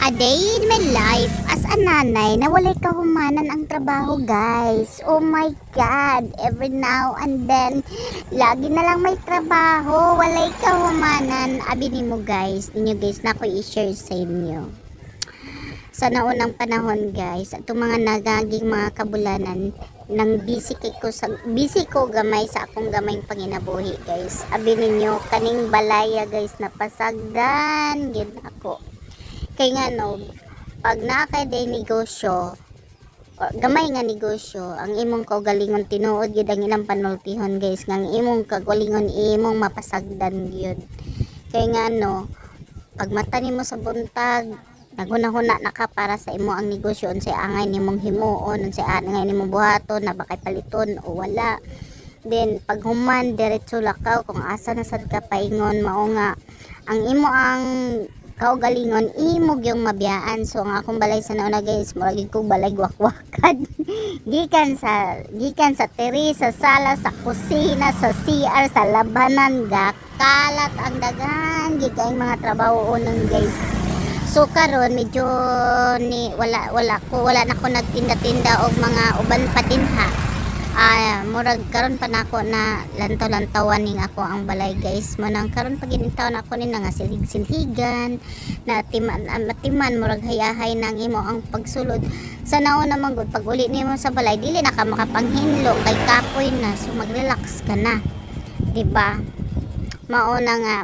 A day in my life as a nanay na walay kahumanan ang trabaho guys. Oh my God. Every now and then, lagi na lang may trabaho. Walay kahumanan. Abi ni mo guys. Ninyo guys na ako i-share sa inyo. Sa naunang panahon guys, at mga nagaging mga kabulanan nang busy ko sa busy ko gamay sa akong gamay panginabuhi guys. Abi ninyo kaning balaya guys napasagdan gid ako kay nga no pag naa kay day negosyo or gamay nga negosyo ang imong kaugalingon tinuod gid ang ilang panultihon guys nga imong kaugalingon imong mapasagdan gyud kay nga no pag mata nimo sa buntag naghuna-huna na ka para sa imo ang negosyo unsay angay nimong himuon unsay angay nimong buhaton na bakay paliton o wala. Then pag human diretso lakaw kung asa na sad ka paingon mao nga ang imo ang kaugalingon imog yung mabiyaan. So ang akong balay sa nauna guys murag ko balay wakwakad. Gikan sa gikan sa teri sa sala sa kusina sa CR sa labanan gakalat ang dagan. Gikay mga trabaho unang guys. So karon medyo ni wala wala ko wala na ko nagtinda-tinda og mga uban pa din ha ah murag karon pa nako na lantaw-lantawan ning ako ang balay guys. Mo nang karon pag inintaw na ako ni nga silig-silhigan na timan ah, matiman murag hayahay nang imo ang pagsulod. Sa nauna man gud pag uli nimo sa balay dili na ka makapanghinlo kay kapoy na so mag-relax ka na di ba? Mauna nga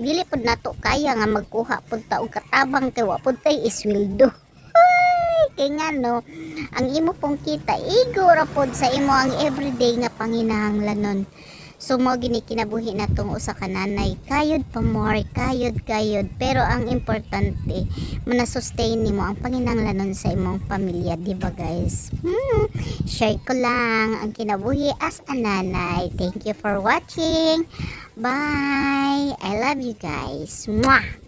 dili pud nato kaya nga magkuha pud ta og katabang kay wa pud tay isweldo kay nga no ang imo pong kita igura pod sa imo ang everyday nga panginahanglanon so mo gini kinabuhi natong usa ka nanay. Kayod pa more kayod kayod. Pero ang importante manasustain nimo ang panginahanglanon sa imong pamilya di ba guys? Hmm, share ko lang ang kinabuhi as a nanay. Thank you for watching. Bye. I love you guys. Mwah!